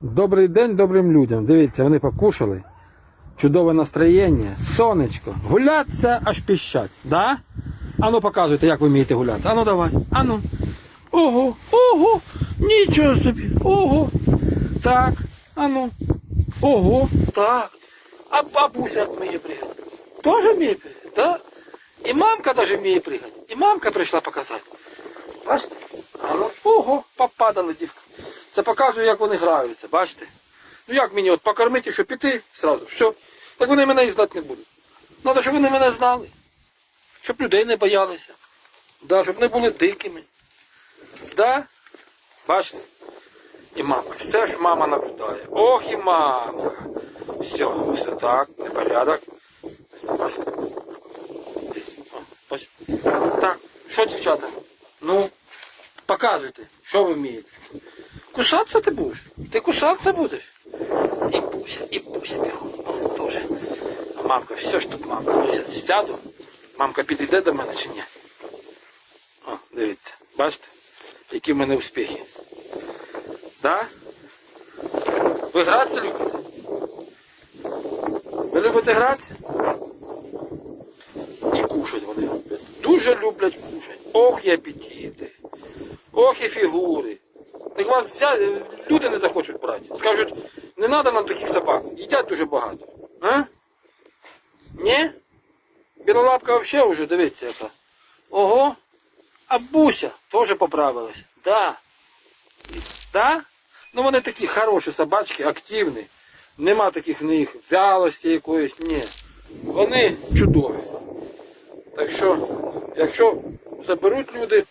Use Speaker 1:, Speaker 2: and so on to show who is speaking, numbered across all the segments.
Speaker 1: Добрий день добрим людям. Дивіться, вони покушали. Чудове настроєння, сонечко. Гуляться аж піщать. Да? Ану показуйте, як ви вмієте гуляти. Ану давай. Ану. Ого, ого, нічого собі. Ого. Так. Ану. Ого. Так. А бабуся вміє пригати? Тоже вміє пригати, так? І мамка даже вміє пригати. І мамка прийшла показати. Бачите? Ану. Ого, попадали дівки. Це показує, як вони граються, бачите? Ну як мені от покормити, щоб піти зразу, все. Так вони мене і знати не будуть. Треба, щоб вони мене знали. Щоб людей не боялися. Да, щоб не були дикими. Да? Бачите? І мама. Все ж мама наблюдає. Ох і мамка. Все, все так, непорядок. Бачите? Так, що, дівчата? Ну, показуйте, що ви вмієте. Кусатися ти будеш? Ти кусатися будеш? І Буся, і Буся бігом. О, теж. Мамка, все ж тут мамка. Буся, сяду. Мамка підійде до мене чи ні? О, дивіться. Бачите? Які в мене успіхи. Да? Ви гратися любите? Ви любите гратися? І кушать вони люблять. Дуже люблять кушать. Ох, і апетити. Ох і фігури. Так вас вся, люди не захочуть брати. Скажуть, не треба нам таких собак. Їдять дуже багато. А? Ні? Білолапка взагалі вже, дивіться яка. Ого. А Буся теж поправилась. Да. Да? Ну вони такі хороші собачки, активні. Нема таких в них вялості якоїсь, ні. Вони чудові. Так що, якщо заберуть люди,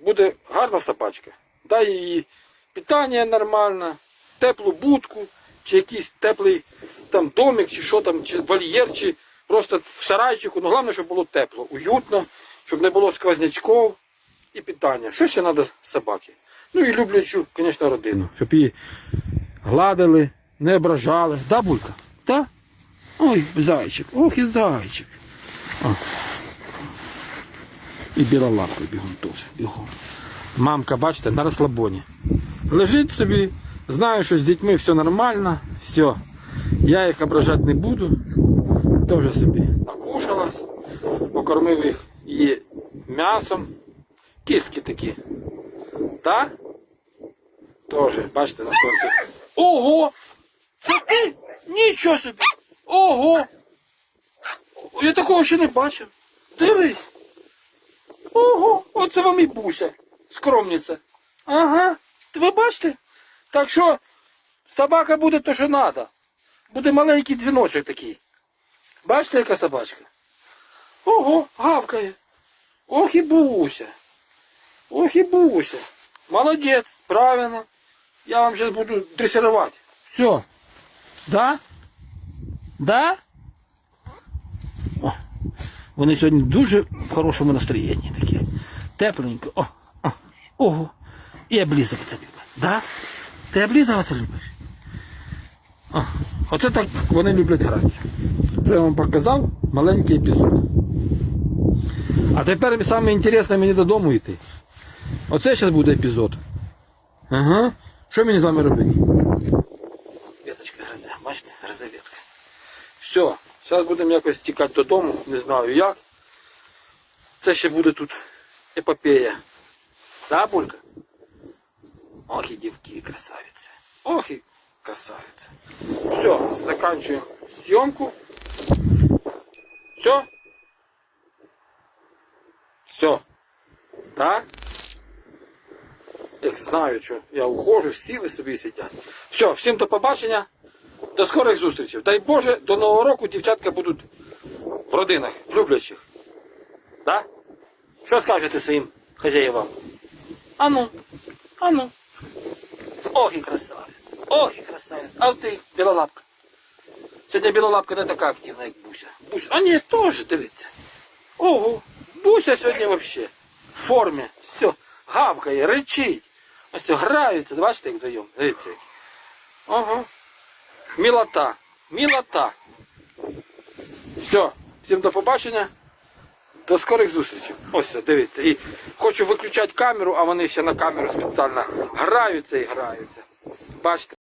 Speaker 1: буде гарна собачка. Дай їй питання нормальне, теплу будку, чи якийсь теплий там домик, чи що там, чи вольєр, чи просто в сарайчику. Ну головне, щоб було тепло, уютно, щоб не було сквознячков і питання. Що ще треба собаки? Ну і люблячу, звісно, родину. Щоб її гладили, не ображали. Да, Булька? Да? Ой, зайчик, ох і зайчик. О. І білолапкою бігом теж, бігом. Мамка, бачите, на розслабоні. Лежить собі, знаю, що з дітьми все нормально, все. Я їх ображати не буду. Теж собі накушалась, покормив їх і м'ясом. Кістки такі. Так? Теж, бачите, на сонці. Ого! Це ти? Нічого собі! Ого! Я такого ще не бачив. Дивись. Ого, оце вам і буся, скромниця. Ага, ви бачите? Так що собака буде то, що треба. Буде маленький дзвіночок такий. Бачите, яка собачка? Ого, гавкає. Ох і буся. Ох і буся. Молодець, правильно. Я вам зараз буду дресирувати. Все. Да? Да? О, вони сьогодні дуже в хорошому настроєнні такі. Тепленько. О, ого. І облизуватися любить. Да? Ти облизуватися любиш? О, оце так вони люблять гратися. Це я вам показав маленький епізод. А тепер саме інтересне мені додому йти. Оце зараз буде епізод. Ага. Що мені з вами робити? Веточка гризе, бачите, гризе ветка. Все, зараз будемо якось тікати додому, не знаю як. Це ще буде тут епопея. Да, Булька? Ох і дівки, красавиці. Ох і красавиці. Все, заканчиваем съемку. Все? Все. Да? Як знаю, що я ухожу, сіли собі сидять. Все, всім до побачення. До скорих зустрічей. Дай Боже, до Нового року дівчатка будуть в родинах, в люблячих. Да? Що скажете своїм хазяївам? Ану, ану. Ох і красавець. Ох і красавець. А ти, білолапка. Сьогодні білолапка не така активна, як Буся. Буся. А ні, теж дивіться. Ого, Буся сьогодні взагалі в формі. Все, гавкає, речить. Ось граються. Бачите, як вдвоєм. Дивіться. Ага. Мілота. Мілота. Все, всім до побачення. До скорих зустрічей. Ось дивіться. І хочу виключати камеру, а вони ще на камеру спеціально граються і граються. Бачите?